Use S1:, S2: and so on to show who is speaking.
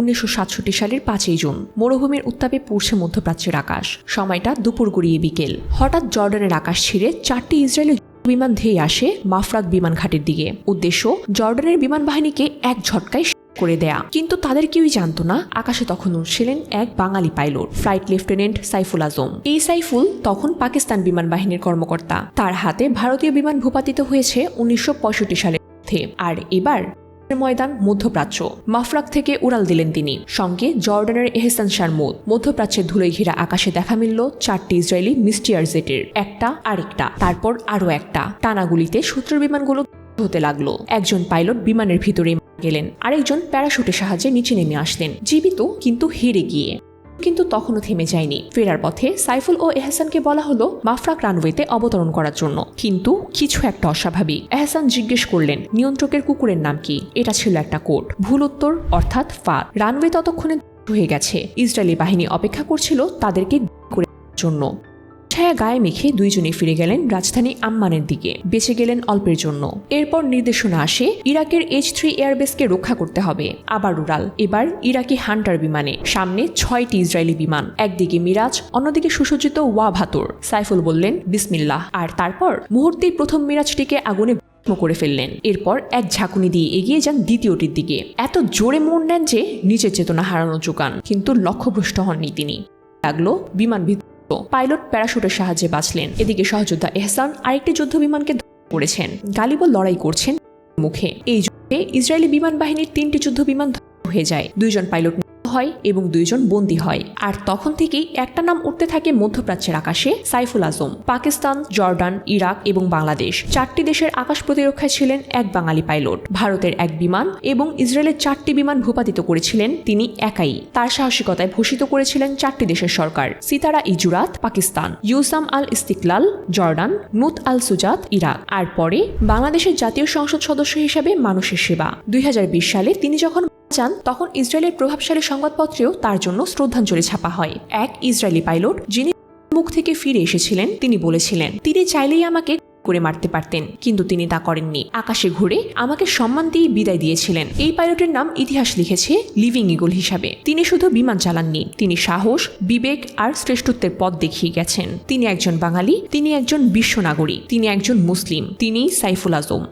S1: উনিশশো সাতষট্টি সালের পাঁচই জুন। মরুভূমির উত্তাপে পুড়ছে মধ্যপ্রাচ্যের আকাশ। সময়টা দুপুর গড়িয়ে বিকেল। হঠাৎ জর্ডানের আকাশ ছিঁড়ে চারটি ইসরায়েলি বিমান ধেয়ে আসে মাফরাক বিমান ঘাটের দিকে। উদ্দেশ্য, জর্ডানের বিমান বাহিনীকে এক ঝটকায় করে দেয়া। কিন্তু তাদের কেউই জানতো না, আকাশে তখন উঠছিলেন এক Bangali pilot, flight lieutenant Saiful Azam. এই সাইফুল তখন পাকিস্তান বিমান বাহিনীর কর্মকর্তা। তার হাতে ভারতীয় বিমান ভূপাতিত হয়েছে উনিশশো মধ্যে। আর এবার ময়দান মধ্যপ্রাচ্য। মাফরাক থেকে উড়াল দিলেন তিনি। সঙ্গে জর্ডানের এহসান শারমুদ মধ্যপ্রাচ্যের ধুলোয় ঘিরা আকাশে দেখা মিলল চারটি ইসরায়েলি মিস্টিয়ার জেটের। একটা, আরেকটা, তারপর আরও একটা। টানাগুলিতে শত্রুর বিমানগুলো হতে লাগল। একজন পাইলট বিমানের ভিতরে গেলেন। আরেকজন প্যারাশুটের সাহায্যে নিচে নেমে আসলেন। জীবিত, কিন্তু হেরে গিয়ে। কিন্তু তখনও থেমে যায়নি। ফেরার পথে সাইফুল ও এহসানকে বলা হলো মাফরাক রানওয়েতে অবতরণ করার জন্য। কিন্তু কিছু একটা অস্বাভাবিক। এহসান জিজ্ঞেস করলেন, নিয়ন্ত্রকের কুকুরের নাম কি? এটা ছিল একটা কোড। ভুল উত্তর, অর্থাৎ ফাদ। রানওয়ে ততক্ষণে হয়ে গেছে। ইসরায়েলি বাহিনী অপেক্ষা করছিল তাদেরকে জন্য। ছায়া গায়ে মেখে দুইজনে ফিরে গেলেন রাজধানী আম্মানের দিকে। বেঁচে গেলেন অল্পের জন্য। এরপর নির্দেশনা আসে, ইরাকের এইচ থ্রি এয়ারবেসকে রক্ষা করতে হবে। আবার উড়াল। এবার ইরাকি হান্টার বিমানে। সামনে ছয়টি ইসরায়েলি বিমান। একদিকে মিরাজ, অন্যদিকে সুসজ্জিত ওয়া ভাতুর সাইফুল বললেন, বিসমিল্লাহ। আর তারপর মুহূর্তেই প্রথম মিরাজটিকে আগুনে করে ফেললেন। এরপর এক ঝাঁকুনি দিয়ে এগিয়ে যান দ্বিতীয়টির দিকে। এত জোরে মোড় নেন যে, নিচের চেতনা হারানো চুকান কিন্তু লক্ষ্যভ্রষ্ট হননি তিনি। লাগল বিমান বিধ্বস্ত পাইলট প্যারাশুটের সাহায্যে বাঁচলেন। এদিকে সহযোদ্ধা এহসান আরেকটি যুদ্ধ বিমানকে করেছেন। গালিব লড়াই করছেন মুখে। এই যুদ্ধে ইসরায়েলি বিমান বাহিনীর তিনটি যুদ্ধ বিমান হয়ে যায়। দুইজন পাইলট হয় এবং দুইজন বন্দী হয়। আর তখন থেকেই একটা নাম উঠতে থাকে মধ্যপ্রাচ্যের আকাশে, সাইফুল আজম। পাকিস্তান, জর্ডান, ইরাক এবং বাংলাদেশ চারটি দেশের আকাশ প্রতিরক্ষায় ছিলেন এক বাঙালি পাইলট। ভারতের এক বিমান এবং ইসরায়েলের চারটি বিমান ভূপাতিত করেছিলেন তিনি একাই। তার সাহসিকতায় ভূষিত করেছিলেন চারটি দেশের সরকার, সিতারা ইজুরাত পাকিস্তান, ইউসাম আল ইস্তিকলাল, জর্ডান নুত আল সুজাত, ইরাক। আর পরে বাংলাদেশের জাতীয় সংসদ সদস্য হিসেবে মানুষের সেবা। দুই হাজার বিশ সালে তিনি যখন যান তখন ইসরায়েলের প্রভাবশালী সংবাদপত্রেও তার জন্য শ্রদ্ধাঞ্জলি ছাপা হয়। এক ইসরায়েলি পাইলট, যিনি মুখ থেকে ফিরে এসেছিলেন, তিনি বলেছিলেন, তিনি চাইলেই আমাকে করে মারতে পারতেন, কিন্তু তিনি তা করেননি। আকাশে ঘুরে আমাকে সম্মান দিয়ে বিদায় দিয়েছিলেন। এই পাইলটের নাম ইতিহাস লিখেছে লিভিং ইগল হিসাবে। তিনি শুধু বিমান চালাননি, তিনি সাহস, বিবেক আর শ্রেষ্ঠত্বের পথ দেখিয়ে গেছেন। তিনি একজন বাঙালি, তিনি একজন বিশ্ব নাগরিক, তিনি একজন মুসলিম, তিনি সাইফুল আজম।